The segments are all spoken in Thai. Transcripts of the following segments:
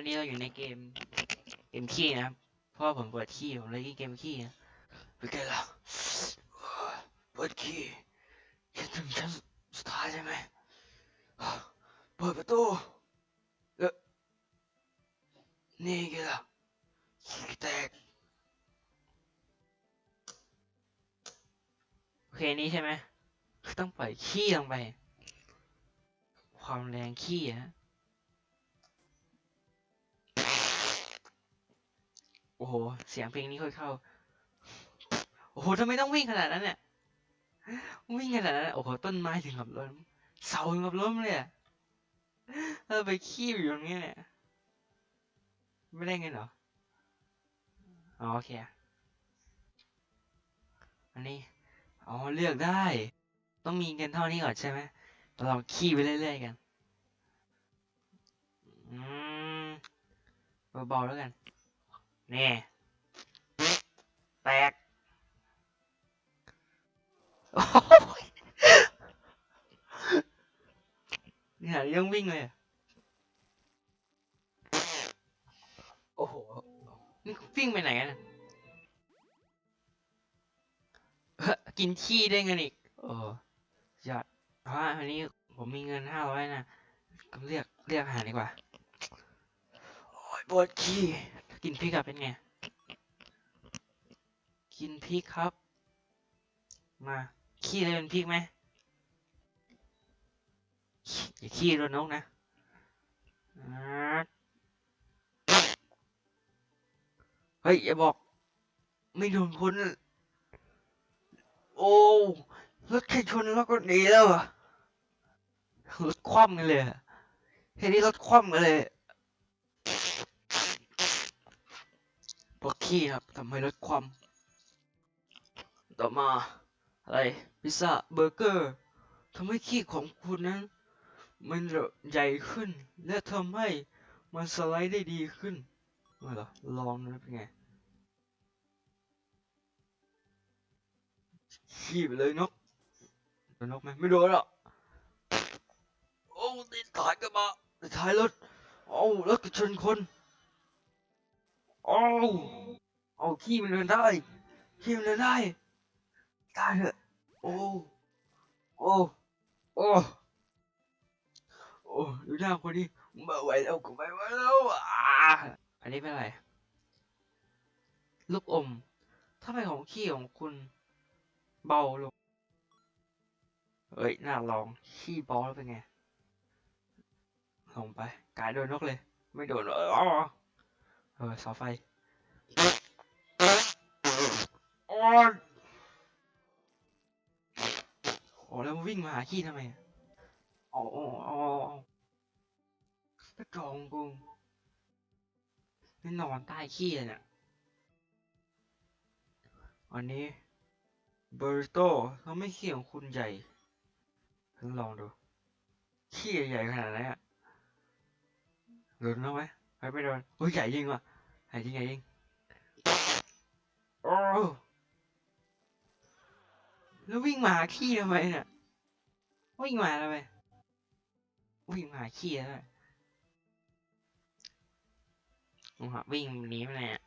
อนนี้เราอยู่ในเกม เกมขี้นะครับเพราะว่าผมปวดขี้ผมเลยเล่นเกมขี้นะเป็นไงล่ะปวดขี้จะถึงชั้นสุดท้ายใช่ไหมเปิดประตูเออนี่ไงล่ะขี้แตกโอเคนี่ใช่ไหมต้องปล่อยขี้ลงไป ความแรงขี้อะฮะ โอ้โห เสียงเพลงนี้ค่อยเข้า โอ้โหทำไมต้องวิ่งขนาดนั้นเนี่ย วิ่งขนาดนั้น โอ้โห ต้นไม้ถึงกับล้ม เสาถึงกับล้มเลยอะเราไปขี้อยู่ตรงนี้เนี่ย ไม่ได้เงินเหรอ อ๋อโอเคอะอันนี้ อ๋อ เลือกได้ ต้องมีเงินเท่านี้ก่อนใช่ไหมเราขี้ไปเรื่อยๆกัน อืม เบาๆแล้วกัน นี่แตกโอ้ยนี่หายังวิ่งเลยโอ้โหนี่วิ่งไปไหนกันเฮ้กินขี้ได้เงินอีกโอ้ยอดเพราะว่าอันนี้ผมมีเงินห้าร้อยนะก็เรียกเรียกหาดีกว่า โอ้ยปวดขี้ กินพริกอะเป็นไง กินพริกครับ มาขี้เลยเป็นพริกไหมอย่าขี้โดนนกนะอ่าเฮ้ยอย่าบอก ไม่โดนคนโอ้รถแค่ชนแล้วก็หนีแล้วอะรถคว่ำกันเลยเฮ้ยนี่รถคว่ำกันเลย พวกขี้ครับทำให้รถคว่ำต่อมาอะไรพิซซ่าเบอร์เกอร์ทำให้ขี้ของคุณนั้น มันใหญ่ขึ้น และทำให้มันสไลด์ได้ดีขึ้นมาหรอลองนะเป็นไงขี้ไปเลยนกโดนนกไหมไม่โดนหรอกโอ้ติดท้ายกระบะติดท้ายรถโอ้รถกระชนคน โอ้เอาขี้มันเดินได้ขี้มันเดินได้ได้เถอะโอ้โอ้โอ้โอ้ดูหน้าคนนี้ไม่ไหวแล้วกูไม่ไหวแล้วอ่าอันนี้เป็นอะไรลูกอม ถ้าเป็นของขี้ของคุณ เบาลง เฮ้ย น่าลอง ขี้บาแล้วเป็นไง ลงไป กายโดนนกเลย ไม่โดนอ๋อ เออเสาไฟโอ้ยโอ้แล้วมาวิ่งมาหาขี้ทำไมอะอ๋ออ๋ออ๋ออ๋อกระจองกูนี่นอนใต้ขี้เลยเนี่ยอันนี้เบอริโต้ทำให้ขี้ของคุณใหญ่ลองดูขี้ใหญ่ขนาดไหนอะโดนแล้วไหมไปไม่โดนโอ้ยใหญ่จริงว่ะ ใหญ่จริงใหญ่จริงโอ้แล้ววิ่งมาหาขี้ทำไมเนี่ยวิ่งมาทำไมวิ่งมาหาขี้ทำไมวิ่งหาวิ่งหนีไปไหนอะ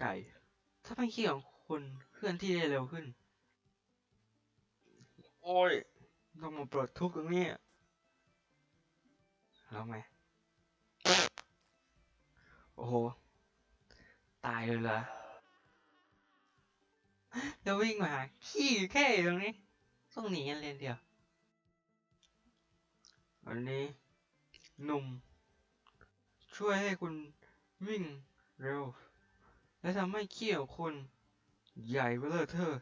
ไก่ ถ้าเป็นขี้ของคุณเคลื่อนที่ได้เร็วขึ้น โอ้ยต้องมาปลดทุกข์ตรงนี้แล้วไง โอ้โห ตายเลยเหรอแล้ววิ่งมา ขี้แค่อยู่ตรงนี้ ต้องหนีกันเลยเดียว วันนี้ หนุ่ม ช่วยให้คุณวิ่งเร็ว และทำให้ขี้ของคุณ ใหญ่เบ้อเร่อเธอ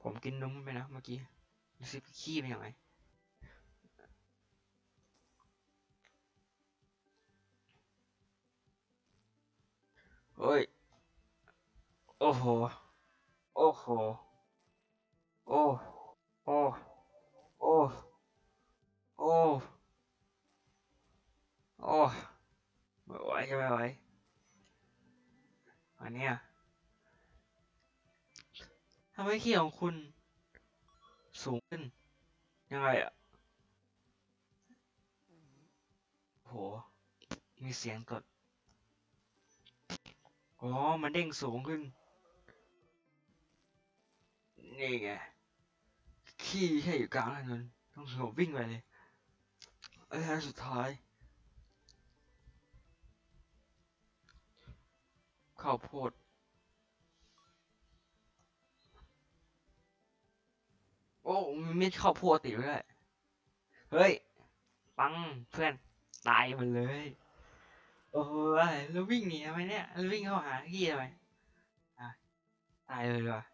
ผมกินนมไปนะเมื่อกี้รู้สึกขี้เป็นยังไง เฮ้ย โอ้โห โอ้โห โอ้ โอ้ โอ้ โอ้ โอ้ไม่ไหวจะไม่ไหวอันเนี้ยทำให้ขี้ของคุณ สูงขึ้น ยังไงอะโห มีเสียงกด อ๋อ มันเด้งสูงขึ้น นี่ไง ขี้แค่อยู่กลางถนนต้องหัววิ่งไปเลยไอ้อันสุดท้าย ข้าวโพดโอ้มีเม็ดข้าวโพดติดด้วย เฮ้ย ปังเพื่อน ตายหมันเลย โอ้ยแล้ววิ่งหนีทำไมเนี่ยแล้ววิ่งเข้าหาพี่ทำไมอะตายเลยดีกว่ะ